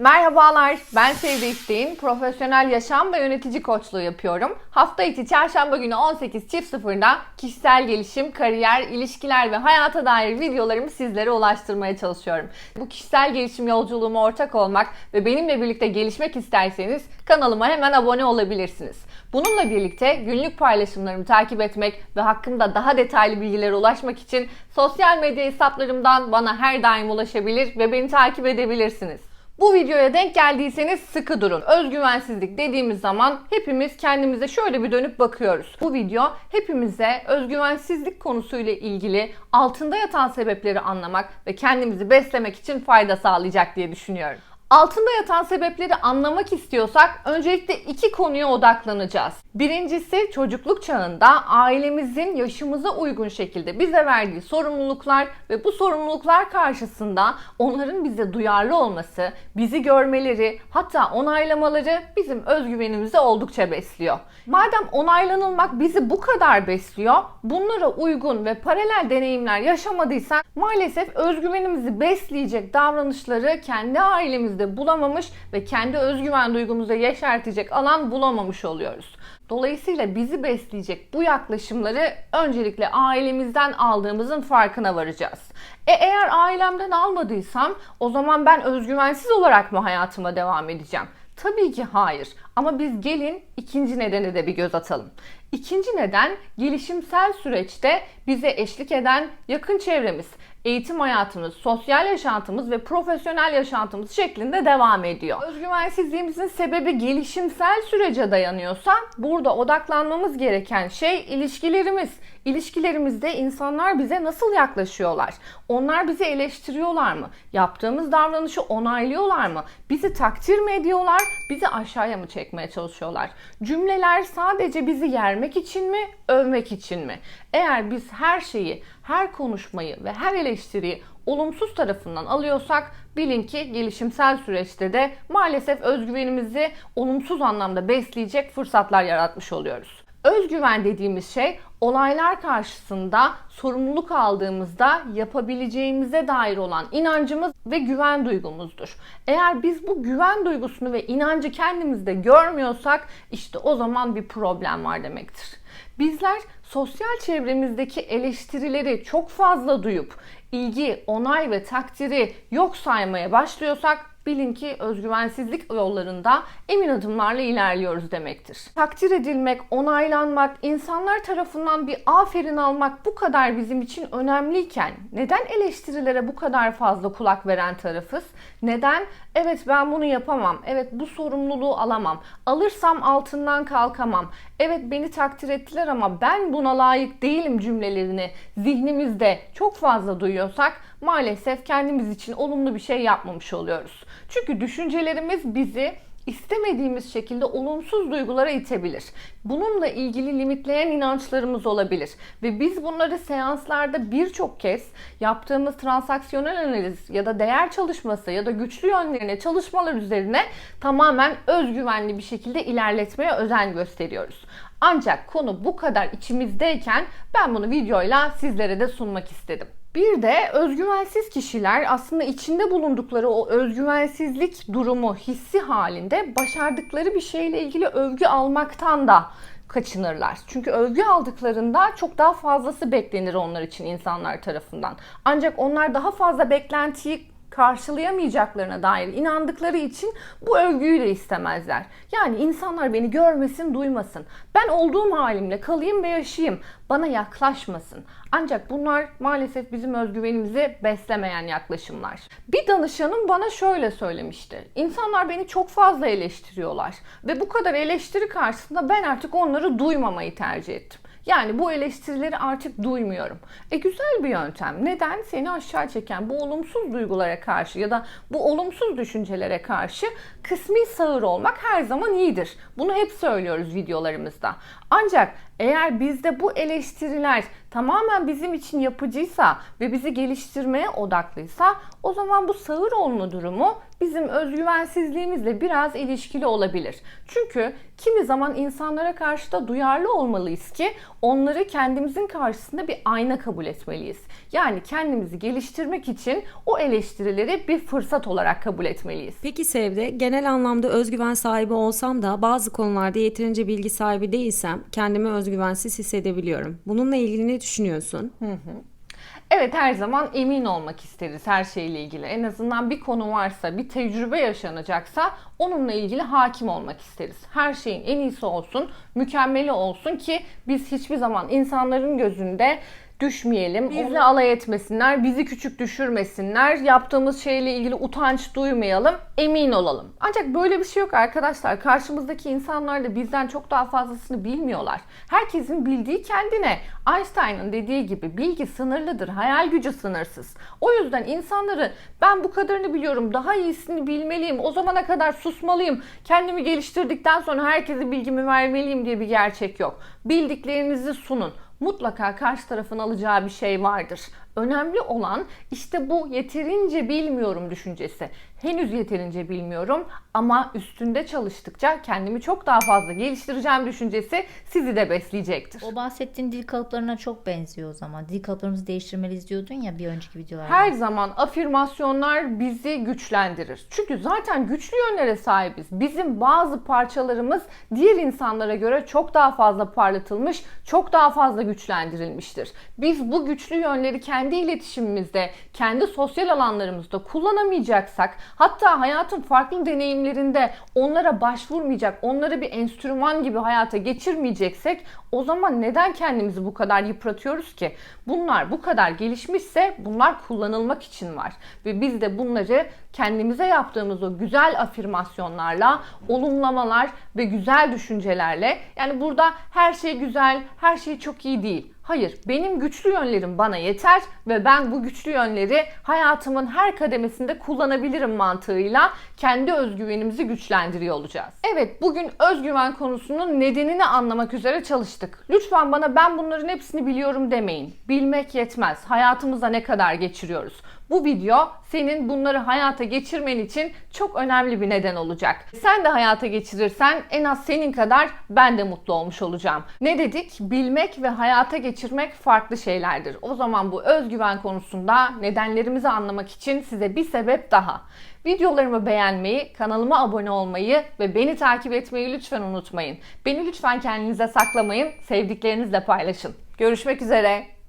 Merhabalar, ben Sevde İsteğin. Profesyonel yaşam ve yönetici koçluğu yapıyorum. Hafta içi çarşamba günü 18.00'da kişisel gelişim, kariyer, ilişkiler ve hayata dair videolarımı sizlere ulaştırmaya çalışıyorum. Bu kişisel gelişim yolculuğuma ortak olmak ve benimle birlikte gelişmek isterseniz kanalıma hemen abone olabilirsiniz. Bununla birlikte günlük paylaşımlarımı takip etmek ve hakkımda daha detaylı bilgilere ulaşmak için sosyal medya hesaplarımdan bana her daim ulaşabilir ve beni takip edebilirsiniz. Bu videoya denk geldiyseniz sıkı durun. Özgüvensizlik dediğimiz zaman hepimiz kendimize şöyle bir dönüp bakıyoruz. Bu video hepimize özgüvensizlik konusuyla ilgili altında yatan sebepleri anlamak ve kendimizi beslemek için fayda sağlayacak diye düşünüyorum. Altında yatan sebepleri anlamak istiyorsak öncelikle iki konuya odaklanacağız. Birincisi çocukluk çağında ailemizin yaşımıza uygun şekilde bize verdiği sorumluluklar ve bu sorumluluklar karşısında onların bize duyarlı olması, bizi görmeleri, hatta onaylamaları bizim özgüvenimizi oldukça besliyor. Madem onaylanılmak bizi bu kadar besliyor, bunlara uygun ve paralel deneyimler yaşamadıysak maalesef özgüvenimizi besleyecek davranışları kendi ailemizde bulamamış ve kendi özgüven duygumuza yeşertecek alan bulamamış oluyoruz. Dolayısıyla bizi besleyecek bu yaklaşımları öncelikle ailemizden aldığımızın farkına varacağız. E eğer ailemden almadıysam o zaman ben özgüvensiz olarak mı hayatıma devam edeceğim? Tabii ki hayır. Ama biz gelin ikinci nedene de bir göz atalım. İkinci neden gelişimsel süreçte bize eşlik eden yakın çevremiz, eğitim hayatımız, sosyal yaşantımız ve profesyonel yaşantımız şeklinde devam ediyor. Özgüvensizliğimizin sebebi gelişimsel sürece dayanıyorsa burada odaklanmamız gereken şey ilişkilerimiz. İlişkilerimizde insanlar bize nasıl yaklaşıyorlar? Onlar bizi eleştiriyorlar mı? Yaptığımız davranışı onaylıyorlar mı? Bizi takdir mi ediyorlar? Bizi aşağıya mı çekmeye çalışıyorlar? Cümleler sadece bizi yermek için mi, övmek için mi? Eğer biz her şeyi, her konuşmayı ve her eleştiriyi olumsuz tarafından alıyorsak bilin ki gelişimsel süreçte de maalesef özgüvenimizi olumsuz anlamda besleyecek fırsatlar yaratmış oluyoruz. Özgüven dediğimiz şey olaylar karşısında sorumluluk aldığımızda yapabileceğimize dair olan inancımız ve güven duygumuzdur. Eğer biz bu güven duygusunu ve inancı kendimizde görmüyorsak işte o zaman bir problem var demektir. Bizler sosyal çevremizdeki eleştirileri çok fazla duyup ilgi, onay ve takdiri yok saymaya başlıyorsak bilin ki özgüvensizlik yollarında emin adımlarla ilerliyoruz demektir. Takdir edilmek, onaylanmak, insanlar tarafından bir aferin almak bu kadar bizim için önemliyken neden eleştirilere bu kadar fazla kulak veren tarafız? Neden? Evet ben bunu yapamam. Evet bu sorumluluğu alamam. Alırsam altından kalkamam. Evet beni takdir ettiler ama ben buna layık değilim cümlelerini zihnimizde çok fazla duyuyorsak maalesef kendimiz için olumlu bir şey yapmamış oluyoruz. Çünkü düşüncelerimiz bizi istemediğimiz şekilde olumsuz duygulara itebilir. Bununla ilgili limitleyen inançlarımız olabilir ve biz bunları seanslarda birçok kez yaptığımız transaksiyonel analiz ya da değer çalışması ya da güçlü yönlerine çalışmalar üzerine tamamen özgüvenli bir şekilde ilerletmeye özen gösteriyoruz. Ancak konu bu kadar içimizdeyken ben bunu videoyla sizlere de sunmak istedim. Bir de özgüvensiz kişiler aslında içinde bulundukları o özgüvensizlik durumu, hissi halinde başardıkları bir şeyle ilgili övgü almaktan da kaçınırlar. Çünkü övgü aldıklarında çok daha fazlası beklenir onlar için insanlar tarafından. Ancak onlar daha fazla beklentiyi karşılayamayacaklarına dair inandıkları için bu övgüyü de istemezler. Yani insanlar beni görmesin, duymasın. Ben olduğum halimle kalayım ve yaşayayım. Bana yaklaşmasın. Ancak bunlar maalesef bizim özgüvenimizi beslemeyen yaklaşımlar. Bir danışanım bana şöyle söylemişti. İnsanlar beni çok fazla eleştiriyorlar ve bu kadar eleştiri karşısında ben artık onları duymamayı tercih ettim. Yani bu eleştirileri artık duymuyorum. E güzel bir yöntem. Neden? Seni aşağı çeken bu olumsuz duygulara karşı ya da bu olumsuz düşüncelere karşı kısmi sağır olmak her zaman iyidir. Bunu hep söylüyoruz videolarımızda. Ancak Eğer bizde bu eleştiriler tamamen bizim için yapıcıysa ve bizi geliştirmeye odaklıysa o zaman bu sağır olma durumu bizim özgüvensizliğimizle biraz ilişkili olabilir. Çünkü kimi zaman insanlara karşı da duyarlı olmalıyız ki onları kendimizin karşısında bir ayna kabul etmeliyiz. Yani kendimizi geliştirmek için o eleştirileri bir fırsat olarak kabul etmeliyiz. Peki Sevde, genel anlamda özgüven sahibi olsam da bazı konularda yeterince bilgi sahibi değilsem kendimi özgüvensiz hissedebiliyorum. Bununla ilgili ne düşünüyorsun? Evet her zaman emin olmak isteriz her şeyle ilgili. En azından bir konu varsa, bir tecrübe yaşanacaksa onunla ilgili hakim olmak isteriz. Her şeyin en iyisi olsun, mükemmeli olsun ki biz hiçbir zaman insanların gözünde düşmeyelim. Bizle alay etmesinler, bizi küçük düşürmesinler, yaptığımız şeyle ilgili utanç duymayalım, emin olalım. Ancak böyle bir şey yok arkadaşlar. Karşımızdaki insanlar da bizden çok daha fazlasını bilmiyorlar. Herkesin bildiği kendine. Einstein'ın dediği gibi bilgi sınırlıdır, hayal gücü sınırsız. O yüzden insanları ben bu kadarını biliyorum, daha iyisini bilmeliyim, o zamana kadar susmalıyım, kendimi geliştirdikten sonra herkese bilgimi vermeliyim diye bir gerçek yok. Bildiklerinizi sunun mutlaka karşı tarafın alacağı bir şey vardır. Önemli olan işte bu yeterince bilmiyorum düşüncesi. Henüz yeterince bilmiyorum ama üstünde çalıştıkça kendimi çok daha fazla geliştireceğim düşüncesi sizi de besleyecektir. O bahsettiğin dil kalıplarına çok benziyor o zaman. Dil kalıplarımızı değiştirmeliyiz diyordun ya bir önceki videolarda. Her zaman afirmasyonlar bizi güçlendirir. Çünkü zaten güçlü yönlere sahibiz. Bizim bazı parçalarımız diğer insanlara göre çok daha fazla parlatılmış, çok daha fazla güçlendirilmiştir. Biz bu güçlü yönleri kendi iletişimimizde, kendi sosyal alanlarımızda kullanamayacaksak, hatta hayatın farklı deneyimlerinde onlara başvurmayacak, onları bir enstrüman gibi hayata geçirmeyeceksek o zaman neden kendimizi bu kadar yıpratıyoruz ki? Bunlar bu kadar gelişmişse bunlar kullanılmak için var. Ve biz de bunları kendimize yaptığımız o güzel afirmasyonlarla, olumlamalar ve güzel düşüncelerle yani burada her şey güzel, her şey çok iyi değil. Hayır, benim güçlü yönlerim bana yeter ve ben bu güçlü yönleri hayatımın her kademesinde kullanabilirim mantığıyla kendi özgüvenimizi güçlendiriyor olacağız. Evet, bugün özgüven konusunun nedenini anlamak üzere çalıştık. Lütfen bana ben bunların hepsini biliyorum demeyin. Bilmek yetmez. Hayatımızda ne kadar geçiriyoruz. Bu video senin bunları hayata geçirmen için çok önemli bir neden olacak. Sen de hayata geçirirsen en az senin kadar ben de mutlu olmuş olacağım. Ne dedik? Bilmek ve hayata geçirmek farklı şeylerdir. O zaman bu özgüven konusunda nedenlerimizi anlamak için size bir sebep daha. Videolarımı beğenmeyi, kanalıma abone olmayı ve beni takip etmeyi lütfen unutmayın. Beni lütfen kendinize saklamayın, sevdiklerinizle paylaşın. Görüşmek üzere.